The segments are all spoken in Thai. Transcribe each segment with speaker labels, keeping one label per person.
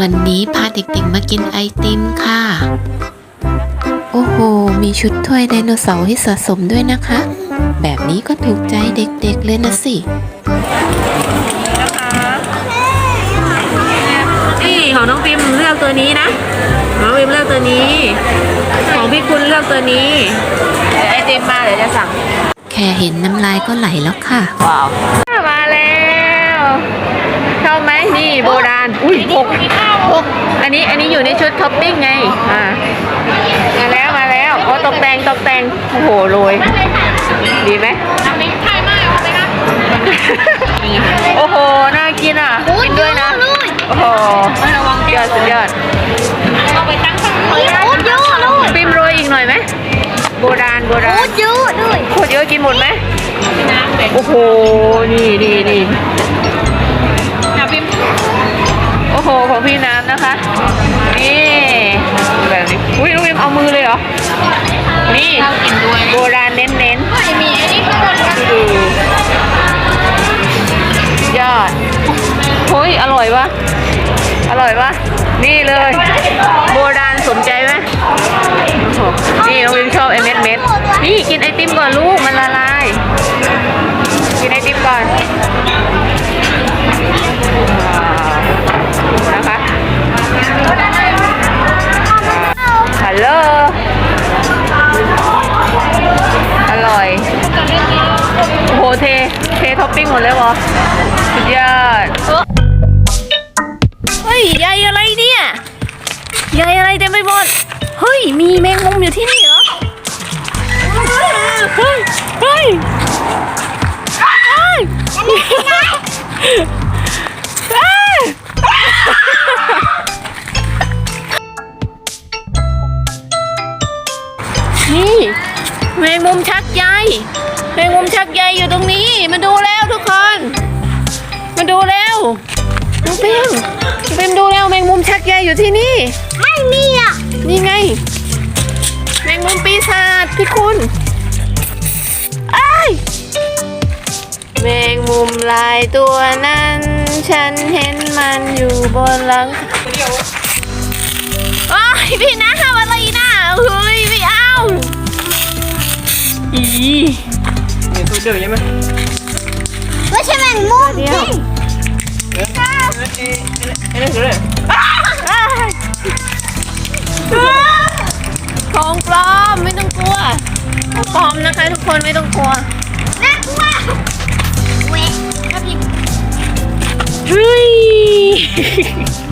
Speaker 1: วันนี้พาเด็กๆมากินไอติมค่ะ โอ้โห มีชุดถ้วยไดโนเสาร์ให้สะสมด้วยนะคะ แบบนี้ก็ถูกใจเด็กๆเลยนะสิ
Speaker 2: นี่ของน้องพิมเลือกตัวนี้นะ น้องพิมเลือกตัวนี้ ของพี่คุณเลือกตัวนี้ เดี๋ยวไอติมมาเดี๋ยวจะสั่ง
Speaker 1: แค่เห็นน้ำลายก็ไหลแล้วค่ะ
Speaker 2: ว้าว มาแล้ว ชอบไหมนี่โบราณ อุ้ยหกหกอันนี้อันนี้อยู่ในชุดท็อปปิ้งไง อ่า มาแล้วมาแล้วโอ้ตกแต่งตกแต่ง โอ้โหโรยดีไหมโอ้โห น่ากินอะ กินด้วยนะ โอ้โหยอดสุดยอดปิมโรยอีกหน่อยไหมโบราณโบราณ
Speaker 3: เยอะด้วย
Speaker 2: โคตรเยอะกินหมดไหมโอ้โห นี่นี่ นี่โบราณเน้นเน้น
Speaker 3: ไม่มีอันนี้ข้างบนนะ
Speaker 2: ๆดูยอดเฮ้ยอร่อยวะอร่อยวะนี่เลย โบราณสมใจไหมโอ้โหนี่น้องพิมชอบไอเม็ดเม็ดนี่กินไอติมก่อนลูกมันละลาย เท เทท็อปปิ้งหมดเลยวะสุดยอดเฮ้ยใยอะไรเนี่ยใยอะไรเต็มไปหมด เฮ้ย มีแมงมุมอยู่ที่นี่เหรอ เฮ้ย เฮ้ยเฮ้ยเฮ้ยนี่แมงมุมชักใย แมงมุมชักใยอยู่ตรงนี้ มาดูแล้วทุกคน มาดูแล้วน้องเปมน้องเปมดูแล้วแมงมุมชักใยอยู่ที่นี่
Speaker 3: ไม่มีอะ
Speaker 2: นี่ไง แมงมุมปีศาจพี่คุณไอ้ายแมงมุมลายตัวนั้น ฉันเห็นมันอยู่บนหลังโอ้ยพี่นะทำอะไรนะเฮ้ยไม่เอาอี
Speaker 3: ไม่ใช่แมงมุม
Speaker 2: เดียวของปลอมไม่ต้องกลัวของปลอมนะคะทุกคนไม่ต้องกลัว
Speaker 3: น่ากลัวเว้ยถ้าพี่
Speaker 2: เฮ้ย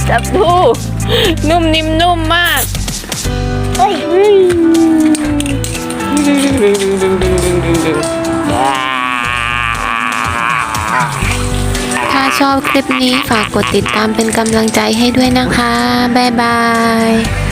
Speaker 2: จับดูนุ่มนิ่มนุ่มมาก
Speaker 3: เฮ้ย
Speaker 1: ชอบคลิปนี้ฝากกดติดตามเป็นกำลังใจให้ด้วยนะคะ บ๊ายบาย